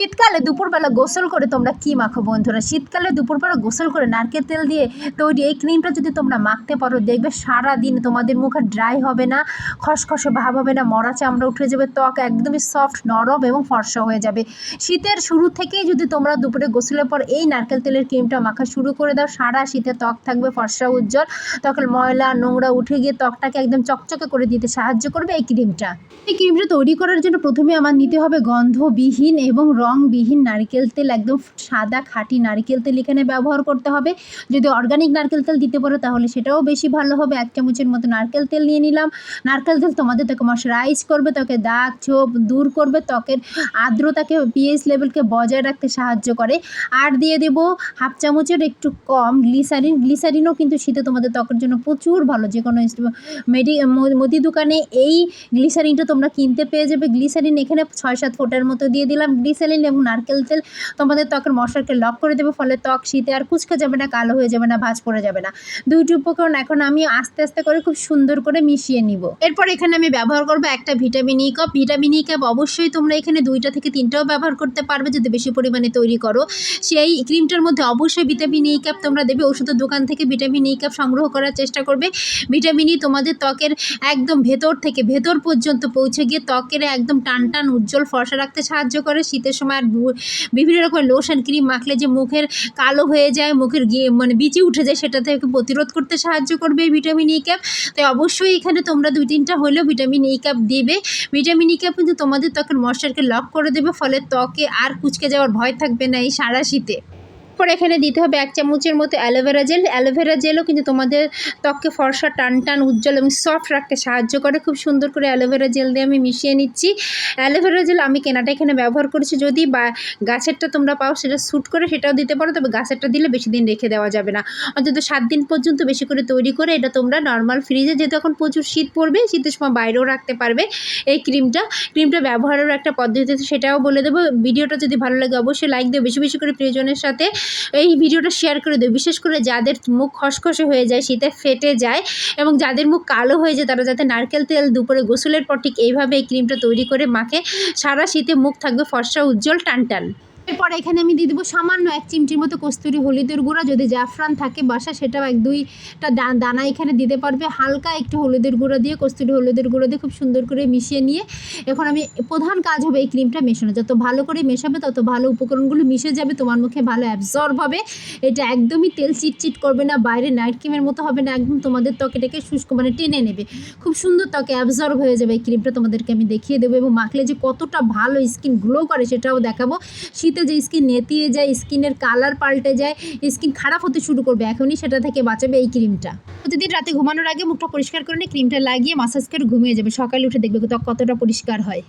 শীতকালে দুপুরবেলা গোসল করে তোমরা কি মাখো বন্ধুরা? শীতকালে দুপুরবেলা গোসল করে নারকেল তেল দিয়ে তৈরি এই ক্রিমটা যদি তোমরা মাখতে পারো, দেখবে সারা দিন তোমাদের মুখ ড্রাই হবে না, খসখসে ভাব হবে না, মরা চামড়া উঠে যাবে, ত্বক একদমই সফট নরম এবং ফর্সা হয়ে যাবে। শীতের শুরু থেকেই যদি তোমরা দুপুরে গোসলের পর এই নারকেল তেলের ক্রিমটা মাখা শুরু করে দাও, সারা শীতে ত্বক থাকবে ফর্সা, উজ্জ্বল, ত্বকের ময়লা, নোংরা উঠে গিয়ে ত্বকটাকে একদম চকচকে করে দিতে সাহায্য করবে এই ক্রিমটা। এই ক্রিমটা তৈরি করার জন্য প্রথমে আমার নিতে হবে গন্ধবিহীন এবং রংবিহীন নারকেল তেল, একদম সাদা খাঁটি নারকেল তেল এখানে ব্যবহার করতে হবে। যদি অর্গানিক নারকেল তেল দিতে পারো তাহলে সেটাও বেশি ভালো হবে। এক চামচের মতো নারকেল তেল নিয়ে নিলাম। নারকেল তেল তোমাদের ত্বকে ময়শ্চারাইজ করবে, ত্বকে দাগ ছোপ দূর করবে, ত্বকের আর্দ্রতাকে পিএইচ লেভেলকে বজায় রাখতে সাহায্য করে। আর দিয়ে দেব হাফ চামচের একটু কম গ্লিসারিন গ্লিসারিনও কিন্তু শীতে তোমাদের ত্বকের জন্য প্রচুর ভালো। যে কোনো মেডি মুদি দোকানে এই গ্লিসারিনটা তোমরা কিনতে পেয়ে যাবে। গ্লিসারিন এখানে ছয় সাত ফোটার মতো দিয়ে দিলাম। গ্লিসারিন এবং নারকেল তেল তোমাদের ত্বকের মশাকে লক করে দেবে, ফলে ত্বক শীতে আর কুচকে যাবে না, কালো হয়ে যাবে না, ভাঁজ পড়ে যাবে না। দুইটি উপকরণ এখন আমি আস্তে আস্তে করে খুব সুন্দর করে মিশিয়ে নিব। এরপর এখানে আমি ব্যবহার করব একটা vitamin E cap vitamin E cap অবশ্যই তোমরা এখানে দুইটা থেকে তিনটাও ব্যবহার করতে পারবে, যদি বেশি পরিমাণে তৈরি করো। সেই ক্রিমটার মধ্যে অবশ্যই ভিটামিন ই কাপ তোমরা দেবে, ওষুধের দোকান থেকে ভিটামিন ই কাপ সংগ্রহ করার চেষ্টা করবে। ভিটামিন ই তোমাদের ত্বকের একদম ভেতর থেকে ভেতর পর্যন্ত পৌঁছে গিয়ে ত্বকের একদম টান টান উজ্জ্বল ফর্সা রাখতে সাহায্য করে, শীতের সময় আর বিভিন্ন রকমের লোশন ক্রিম মাখলে যে মুখের কালো হয়ে যায়, মুখের গিয়ে মানে বিচি উঠে যায়, সেটা থেকে প্রতিরোধ করতে সাহায্য করবে ভিটামিন ই ক্যাপ তাই অবশ্যই এখানে তোমরা দুই তিনটা হলেও ভিটামিন ই ক্যাপ দেবে। ভিটামিন ই ক্যাপ কিন্তু তোমাদের ত্বকের ময়শ্চারকে লক করে দেবে, ফলে ত্বকে আর কুচকে যাওয়ার ভয় থাকবে না এই সারা শীতে পরে এখানে দিতে হবে এক চামচের মতো অ্যালোভেরা জেল। অ্যালোভেরা জেলও কিন্তু তোমাদের ত্বককে ফর্সা টান টান উজ্জ্বল এবং সফট রাখতে সাহায্য করে। খুব সুন্দর করে অ্যালোভেরা জেল দিয়ে আমি মিশিয়ে নিচ্ছি। অ্যালোভেরা জেল আমি কেনাটা এখানে ব্যবহার করেছি। যদি বা গাছেরটা তোমরা পাও, সেটা স্যুট করে সেটাও দিতে পারো, তবে গাছেরটা দিলে বেশি দিন রেখে দেওয়া যাবে না। অন্তত সাত দিন পর্যন্ত বেশি করে তৈরি করে, এটা তোমরা নর্মাল ফ্রিজে যেহেতু এখন প্রচুর শীত পড়বে, শীতের সময় বাইরেও রাখতে পারবে এই ক্রিমটা ক্রিমটা ব্যবহারের একটা পদ্ধতি সেটাও বলে দেবো। ভিডিওটা যদি ভালো লাগে, অবশ্যই লাইক দেবে বেশি বেশি করে প্রিয়জনের সাথে এই ভিডিওটা শেয়ার করে দেবে বিশেষ করে যাদের মুখ খসখসে হয়ে যায়, শীতে ফেটে যায় এবং যাদের মুখ কালো হয়ে যায়, তারা যাতে নারকেল তেল দুপুরে গোসলের পর ঠিক এইভাবে এই ক্রিমটা তৈরি করে মাখে, সারা শীতে মুখ থাকবে ফর্সা, উজ্জ্বল টান টান এরপর এখানে আমি দিয়ে দেবো সামান্য এক চিমটির মতো কস্তুরি, হলুদের গুঁড়া। যদি জাফরান থাকে বাসা সেটাও এক দুইটা দানা এখানে দিতে পারবে। হালকা একটু হলুদের গুঁড়া দিয়ে, কস্তুরি হলুদের গুঁড়া দিয়ে খুব সুন্দর করে মিশিয়ে নিয়ে, এখন আমি প্রধান কাজ হবে এই ক্রিমটা মেশানো। যত ভালো করে মেশাবে, তত ভালো উপকরণগুলো মিশে যাবে, তোমার মুখে ভালো অ্যাবজর্ব হবে। এটা একদমই তেল চিটচিট করবে না, বাইরে নাইট ক্রিমের মতো হবে না, একদম তোমাদের ত্বকেটাকে শুষ্ক মানে টেনে নেবে। খুব সুন্দর ত্বকে অ্যাবজর্ব হয়ে যাবে এই ক্রিমটা তোমাদেরকে আমি দেখিয়ে দেবো। এবং মাখলে যে কতটা ভালো স্কিন গ্লো করে, সেটাও দেখাবো। শীতে যে স্কিন নেতিয়ে যায় স্কিনের কালার পাল্টে যায় স্কিন খারাপ হতে শুরু করবে। এখনই সেটা থেকে বাঁচাবে এই ক্রিমটা প্রতিদিন রাতে ঘুমানোর আগে মুখটা পরিষ্কার করে নিয়ে ক্রিমটা লাগিয়ে মাসাজ করে ঘুমিয়ে যাবে। সকালে উঠে দেখবে ত্বক কতটা পরিষ্কার হয়।